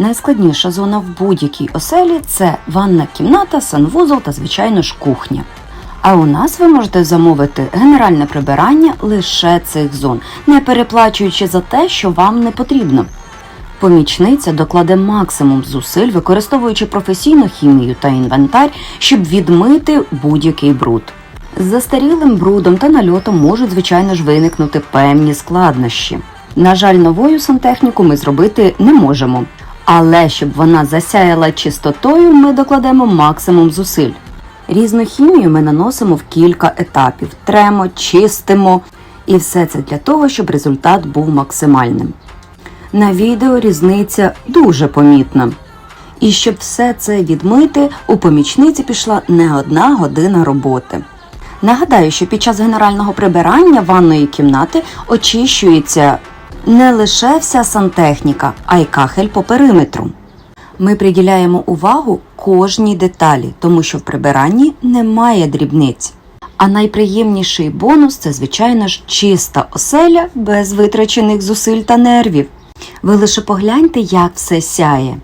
Найскладніша зона в будь-якій оселі це ванна кімната, санвузол та, звичайно ж, кухня. А у нас ви можете замовити генеральне прибирання лише цих зон, не переплачуючи за те, що вам не потрібно. Помічниця докладе максимум зусиль, використовуючи професійну хімію та інвентар, щоб відмити будь-який бруд. З застарілим брудом та нальотом можуть, звичайно ж, виникнути певні складнощі. На жаль, новою сантехніку ми зробити не можемо. Але щоб вона засяяла чистотою, ми докладемо максимум зусиль. Різну хімію ми наносимо в кілька етапів, тремо, чистимо, і все це для того, щоб результат був максимальним. На відео різниця дуже помітна. І щоб все це відмити, у помічниці пішла не одна година роботи. Нагадаю, що під час генерального прибирання ванної кімнати очищується не лише вся сантехніка, а й кахель по периметру. Ми приділяємо увагу кожній деталі, тому що в прибиранні немає дрібниць. А найприємніший бонус це, звичайно ж, чиста оселя без витрачених зусиль та нервів. Ви лише погляньте, як все сяє.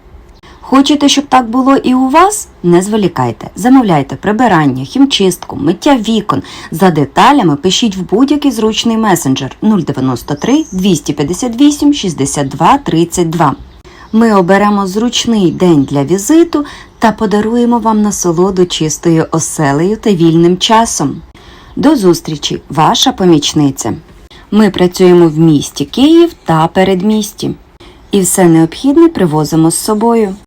Хочете, щоб так було і у вас? Не зволікайте. Замовляйте прибирання, хімчистку, миття вікон. За деталями пишіть в будь-який зручний месенджер 093 258 62 32. Ми оберемо зручний день для візиту та подаруємо вам насолоду чистою оселею та вільним часом. До зустрічі, ваша помічниця. Ми працюємо в місті Київ та передмісті. І все необхідне привозимо з собою.